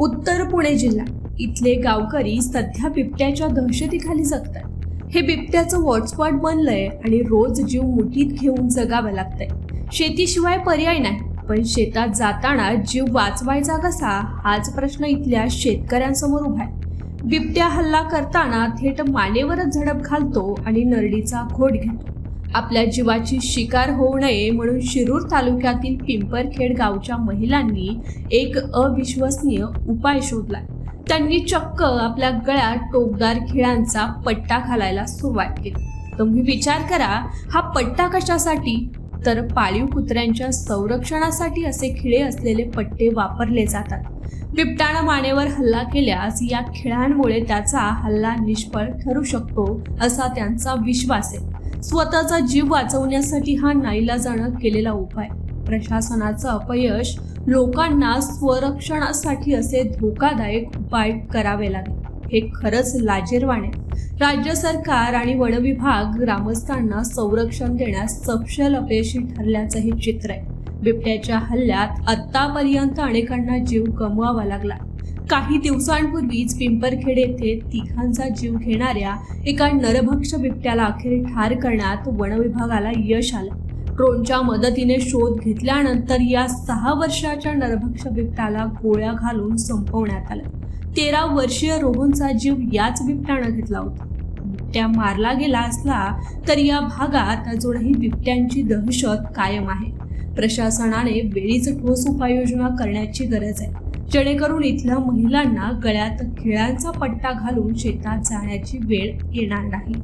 उत्तर पुणे जिल्हा. इथले गावकरी सध्या बिबट्याच्या दहशतीखाली जगतात हे बिबट्याचं हॉटस्पॉट बनलंय आणि रोज जीव मुठीत घेऊन जगावं लागतंय. शेतीशिवाय पर्याय नाही पण शेतात जाताना जीव वाचवायचा कसा हाच प्रश्न इथल्या शेतकऱ्यांसमोर उभा आहे. बिबट्या हल्ला करताना थेट मानेवरच झडप घालतो आणि नरडीचा घोट घेतो. आपल्या जीवाची शिकार होऊ नये म्हणून शिरूर तालुक्यातील पिंपरखेड गावच्या महिलांनी एक अविश्वसनीय उपाय शोधला त्यांनी चक्क आपल्या गळ्यात टोकदार खिळांचा पट्टा घालायला सुरुवात केली. तुम्ही विचार करा हा पट्टा कशासाठी? तर पाळीव कुत्र्यांच्या संरक्षणासाठी असे खिळे असलेले पट्टे वापरले जातात. बिबटाणा मानेवर हल्ला केल्यास या खिळांमुळे त्याचा हल्ला निष्फळ ठरू शकतो असा त्यांचा विश्वास आहे. स्वतःचा जीव वाचवण्यासाठी हा नाईलाजानं केलेला उपाय. प्रशासनाचं अपयश लोकांना स्वरक्षणासाठी असे धोकादायक उपाय करावे लागले. हे खरंच लाजीरवाणे. राज्य सरकार आणि वन विभाग ग्रामस्थांना संरक्षण देण्यास सपशेल अपयशी ठरल्याचं हे चित्र आहे. बिबट्याच्या हल्ल्यात आतापर्यंत अनेकांना जीव गमवावा लागला. काही दिवसांपूर्वीच पिंपरखेड येथे तिघांचा जीव घेणाऱ्या एका नरभक्ष बिबट्याला अखेर ठार करण्यात वनविभागाला यश आलं. ड्रोनच्या मदतीने शोध घेतल्यानंतर या सहा वर्षाच्या नरभक्ष बिबट्याला गोळ्या घालून संपवण्यात आलं. तेरा वर्षीय रोहनचा जीव याच बिबट्यानं घेतला होता. बिबट्या मारला गेला असला तर या भागात अजूनही बिबट्यांची दहशत कायम आहे. प्रशासनाने वेळीच ठोस उपाययोजना करण्याची गरज आहे. जेणेकरून इथल्या महिलांना गळ्यात खिळ्यांचा पट्टा घालून शेतात जाण्याची वेळ येणार नाही.